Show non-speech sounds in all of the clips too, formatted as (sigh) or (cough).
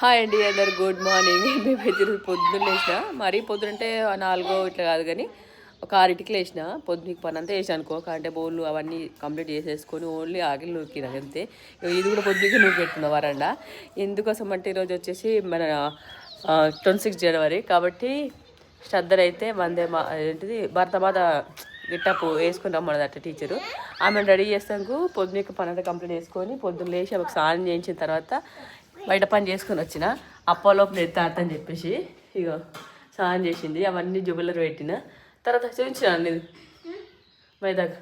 Hi అండి అందరు good morning. మేమైతే ఈరోజు పొద్దున్న లేచిన. మరీ పొద్దునంటే నాలుగో ఇట్లా కాదు కానీ ఒక ఆరింటికి లేచిన. పొద్దునకి పని అంతా వేసాను అనుకో. అంటే బోళ్ళు అవన్నీ కంప్లీట్ చేసేసుకొని ఓన్లీ ఆకలి నూకినా అంతే. ఇది కూడా పొద్దున్నకి నూకి పెట్టుకున్నా వరండా. ఎందుకోసం అంటే ఈరోజు వచ్చేసి మన ట్వంటీ సిక్స్ జనవరి కాబట్టి శ్రద్ధలైతే వందే మా ఏంటిది భర్తమాత గిట్టపు వేసుకుని రమ్మన్నదట టీచరు. ఆమెను రెడీ చేస్తాకు. పొద్దున్నకి పని అంతా కంప్లీట్ చేసుకొని పొద్దున్న లేచి ఆమెకు స్నానం చేయించిన తర్వాత బయట పని చేసుకొని వచ్చిన అప్పలోపు నెత్తి ఆడతని చెప్పేసి ఇగో స్నానం చేసింది. అవన్నీ జుబులర్ పెట్టిన. తర్వాత చూపించిన నేను? మైదాక్?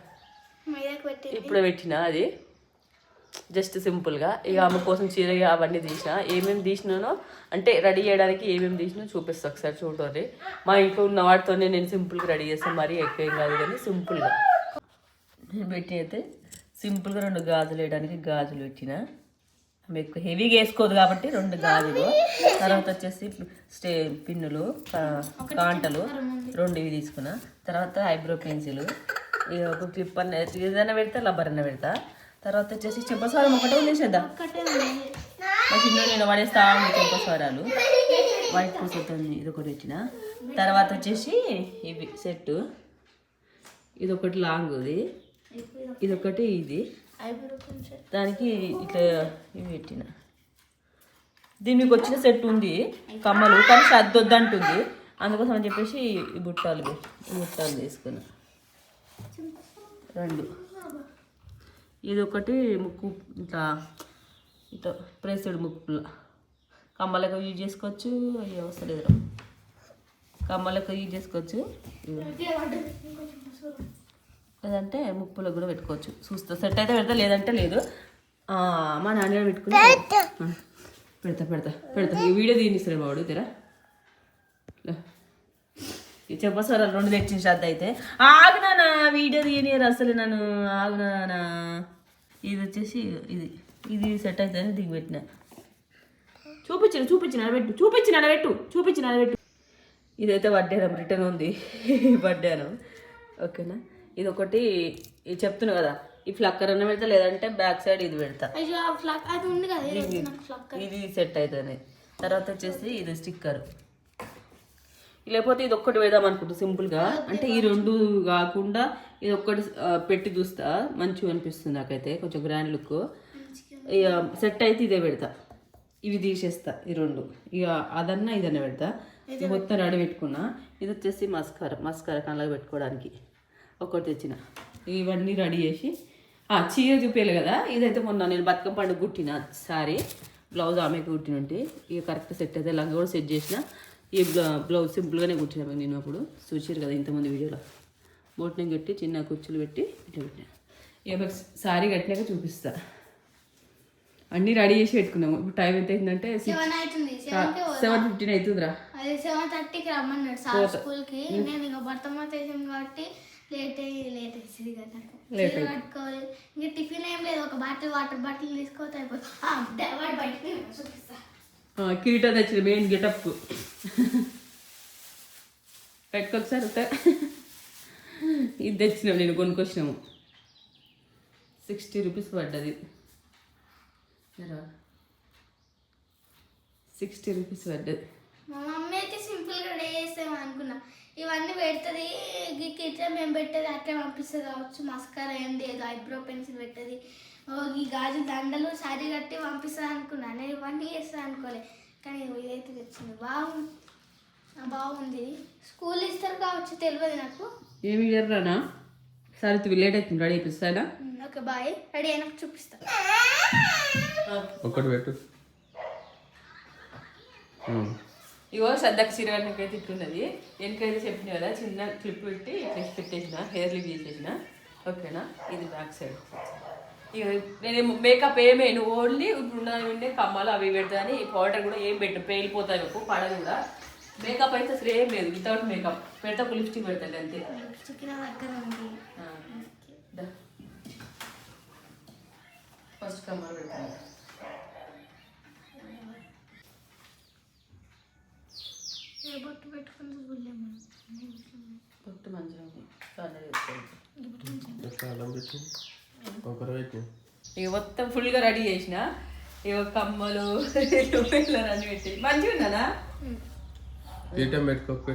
ఇప్పుడు పెట్టిన అది. జస్ట్ సింపుల్గా. ఇక ఆమె కోసం చీర అవన్నీ తీసిన. ఏమేమి తీసినానో అంటే రెడీ చేయడానికి ఏమేమి తీసినా చూపిస్తా ఒకసారి చూడండి. మా ఇంట్లో ఉన్న వాటితోనే నేను సింపుల్గా రెడీ చేస్తాను మరీ ఎక్కువ ఏం కాదు కానీ సింపుల్గా. నేను పెట్టి అయితే సింపుల్గా రెండు గాజులు వేయడానికి గాజులు పెట్టిన. ఎక్కువ హెవీగా వేసుకోదు కాబట్టి రెండు గాజులు. తర్వాత వచ్చేసి స్టే పిన్నులు కాంటలు రెండు ఇవి తీసుకున్నా. తర్వాత ఐబ్రో పెన్సిల్. ఒక క్లిప్ అన్న ఏదైనా పెడతా లబ్బర్ అన్న పెడతా. తర్వాత వచ్చేసి చెంపస్వరం ఒకటే ఉంది మా చిన్న నేను పడేస్తా ఉంది చెంపస్వరాలు. వైట్ పూసతో ఇది ఒకటి వచ్చిన. తర్వాత వచ్చేసి ఇవి సెట్ ఇది ఒకటి లాంగ్ ఇది. ఇది ఒకటి ఇది. దానికి ఇట్లా ఇవి పెట్టిన. దీనికి వచ్చిన సెట్ ఉంది కమ్మలు కానీ సర్దొద్దంటుంది. అందుకోసం అని చెప్పేసి ఈ బుట్టాలు ఈ బుట్టాలు తీసుకున్నా. రెండు. ఇది ఒకటి ముక్కు ఇట్లా ఇట్లా ప్రెస్డ్ ముక్కుల. కమ్మలకు యూజ్ చేసుకోవచ్చు అవి అవసరం లేదు కమ్మలకు యూజ్ చేసుకోవచ్చు. లేదంటే ముప్పులకు కూడా పెట్టుకోవచ్చు. చూస్తా. సెట్ అయితే పెడతా లేదంటే లేదు. మా నాన్న పెట్టుకుని పెడతా. పెడతా పెడతా ఈ వీడియో తీనిస్తారు బాబు తెరా. చెప్పసారా రెండు తెచ్చిన శ్రద్ధ అయితే. ఆగునానా వీడియో తీయనియరు అసలు నన్ను. ఆగునానా ఇది వచ్చేసి ఇది. ఇది సెట్ అవుతుందని దిగి పెట్టిన. చూపించిన చూపించిన అడబెట్టు. చూపించిన అడబెట్టు. చూపించిన అడబెట్టు. ఇదైతే వడ్డానం రిటర్న్ ఉంది. (laughs) వడ్డానం ఓకేనా? ఇది ఒకటి చెప్తున్నా కదా ఈ ఫ్లక్కర్ అన్న పెడతా లేదంటే బ్యాక్ సైడ్ ఇది పెడతా. ఇది సెట్ అవుతుంది తర్వాత వచ్చేసి ఇది స్టిక్కర్ లేకపోతే ఇది ఒక్కటి వేద్దాం అనుకుంటా సింపుల్గా అంటే ఈ రెండు కాకుండా ఇది ఒక్కటి పెట్టి చూస్తా. మంచిగా అనిపిస్తుంది నాకైతే కొంచెం గ్రాండ్ లుక్ సెట్ అయితే ఇదే పెడతా. ఇవి తీసేస్తా ఈ రెండు. ఇక అదన్నా ఇదన్నా పెడతా. మొత్తం రెడీ పెట్టుకున్నా. ఇది వచ్చేసి మస్కార మస్కార కళ్ళకి పెట్టుకోవడానికి. ఒకటి తెచ్చిన. ఇవన్నీ రెడీ చేసి ఆ, చీర చూపించాలి కదా ఇదైతే మొన్న నేను బతుకమ్మ పండుగ కుట్టిన సారీ బ్లౌజ్ ఆమెకు కుట్టిన ఉంటే ఇక కరెక్ట్ సెట్ అయితే లంగా కూడా సెట్ చేసిన. ఈ బ్లౌ- బ్లౌజ్ సింపుల్గానే కుట్టిన నేను అప్పుడు. చూసారు కదా ఇంతమంది వీడియోలో. బొట్నం కట్టి చిన్న కుచ్చులు పెట్టి ఇట్లా పెట్టిన ఇక సారీ కట్టినాక చూపిస్తా. అన్నీ రెడీ చేసి పెట్టుకున్నాము. ఇప్పుడు టైం ఎంత అయిందంటే సెవెన్ ఫిఫ్టీన్ అవుతుందిరా. అది లేట్ అయ్యి లేట్ వేసింది కదా కట్టుకోవాలి. ఇంకా టిఫిన్ ఏం లేదు ఒక బాటిల్ వాటర్ బాటిల్ తీసుకోతే అయిపోతుంది. బయటకి చూపిస్తా. కిరీటం తెచ్చిన మెయిన్ గెటప్. పెట్టుకొచ్చారు ఇది తెచ్చినాం నేను కొనుక్కొచ్చినాము. సిక్స్టీ రూపీస్ పడ్డది. సిక్స్టీ రూపీస్ పడ్డది మా మమ్మీ అయితే సింపుల్గా రెడీ చేస్తాం అనుకున్నా ఇవన్నీ పెడుతుంది. ఇట్లా మేము పెట్టేది అట్లా పంపిస్తుంది కావచ్చు. మస్కారా ఏం లేదు ఐబ్రో పెన్సిల్ పెట్టేది. ఓ ఈ గాజు దండలు సారీ కట్టి పంపిస్తుంది అనుకున్నా. నేను ఇవన్నీ చేస్తాను అనుకోలే. కానీ ఇదైతే తెచ్చింది. బాగుంది బాగుంది. స్కూల్ ఇస్తారు కావచ్చు తెలియదు నాకు. ఏమి ఇయ్యరానా సరే తు లేట్ అవుతుంది రెడీ అయిపోతానా ఉమ్, ఓకే బాయ్. రెడీ అయినాక చూపిస్తా. ఒకటి పెట్టు. ఇగో సద్దకు చీరగానికైతే ఇట్లున్నది. వెనకైతే చెప్పిన కదా చిన్న క్లిప్ పెట్టి ఇట్లా పెట్టేసిన హెయిర్ లివ్ చేసేసిన ఓకేనా? ఇది బ్యాక్ సైడ్. ఇక నేను మేకప్ ఏమేను ఓన్లీ ఇప్పుడు ఉన్న ఉండే కమ్మలు అవి పెడతాను ఈ పౌడర్ కూడా ఏం పెట్టు పేలిపోతాయి మీకు పడదు కూడా. మేకప్ అయితే అసలు ఏం లేదు వితౌట్ మేకప్ పెడతా ఒక లిప్స్టిక్ పెడతాను అంతే. ఫస్ట్ కమ్మలు పెడతాను ఏ బొట్టు పెట్టుకుని చూడలేము పొట్టు మంచిగా ఉంది. ఇక మొత్తం ఫుల్గా రెడీ చేసిన. ఇవో కమ్మలు అన్ని పెట్టి మంచిగా ఉన్నానా కిరీటం పెట్టుకోకు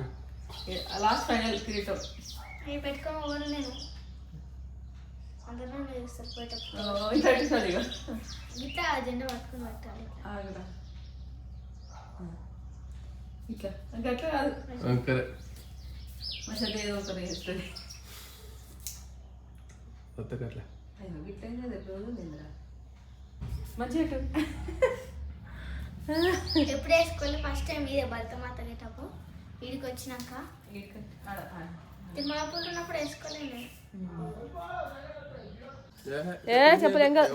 లాస్ట్ ఫైనల్ కిరీటం నేను. అందరూ పెట్టేసాను ఇక గిట్ట జెండా పట్టుకొని పెట్టాలి. ఇట్లా కాదు ఏదో చేస్తుంది అయ్యో నిందిరా మంచిగా. ఎప్పుడు వేసుకోవాలి ఫస్ట్ టైం ఇదే భరతమాత గేటప్పుడు వీడికి వచ్చినాక. తిమ్మాపూర్ ఉన్నప్పుడు వేసుకోలేను ఏ చెప్పలేం కదా?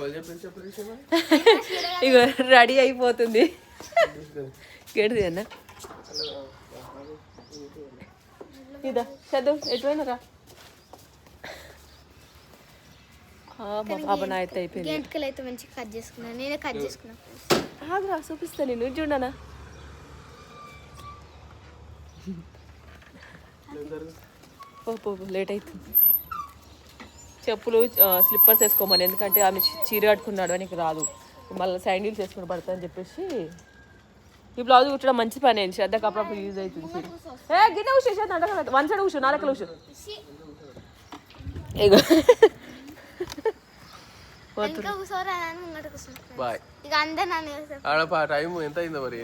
ఇగో రెడీ అయిపోతుంది గేటుది అన్న ఇదా చదువు ఎటువైనా మా పాప నా అయితే అయిపోయింది. గంటకలు అయితే మంచిగా కట్ చేసుకున్నాను నేనే కట్ చేసుకున్నాను ఆగురా చూపిస్తా నేను చూడనా? పో పో పో, లేట్ అవుతుంది చెప్పులు స్లిప్పర్స్ వేసుకోమని ఎందుకంటే ఆమె చీర కట్టుకున్నాడు అని నీకు రాదు. మళ్ళీ శాండిల్స్ వేసుకుని పడతా అని చెప్పేసి ఈ బ్లౌజ్ కుట్టడం మంచి పని అయింది. శ్రద్ధకు అప్పుడప్పుడు యూజ్ అవుతుంది ఏ గిన్నె కూర్చో అంటే వన్ సైడ్ కూర్చో నాలుగు కూర్చో ఇగో. బాయ్. ఇక అందరు టైం ఎంత అయిందో మరి?